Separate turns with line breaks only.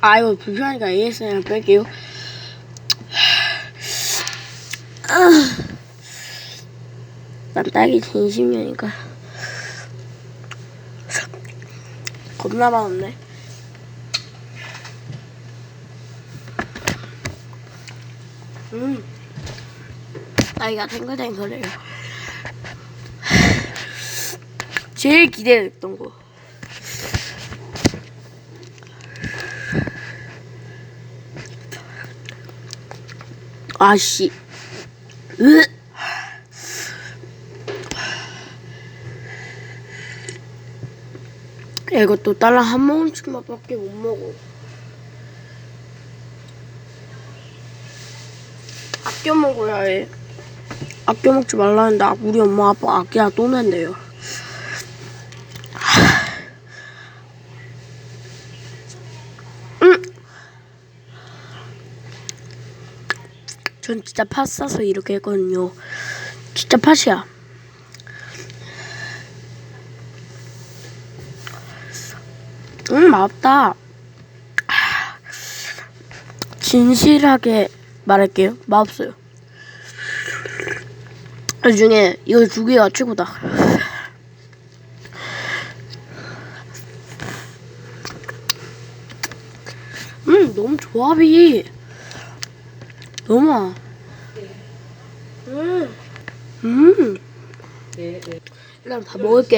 아 이거 불편하니까 ASMR 뺄게요. 아. 난 딸기 진심이니까 겁나 맛없네. 음, 딸기가 탱글탱글해요. 제일 기대됐던 거. 아씨. 으. 야, 이것도 딸랑 한 모금씩만 밖에 못 먹어. 아껴 먹어야 해. 아껴 먹지 말라는데 아, 우리 엄마 아빠 아껴야 또 낸대요. 전 진짜 팥 싸서 이렇게 했거든요. 진짜 팥이야. 음, 맛없다. 진실하게 말할게요. 맛없어요. 그 중에 이거 두 개가 최고다. 음, 너무 조합이 너무. 음, 음. 일단 다 먹을게요.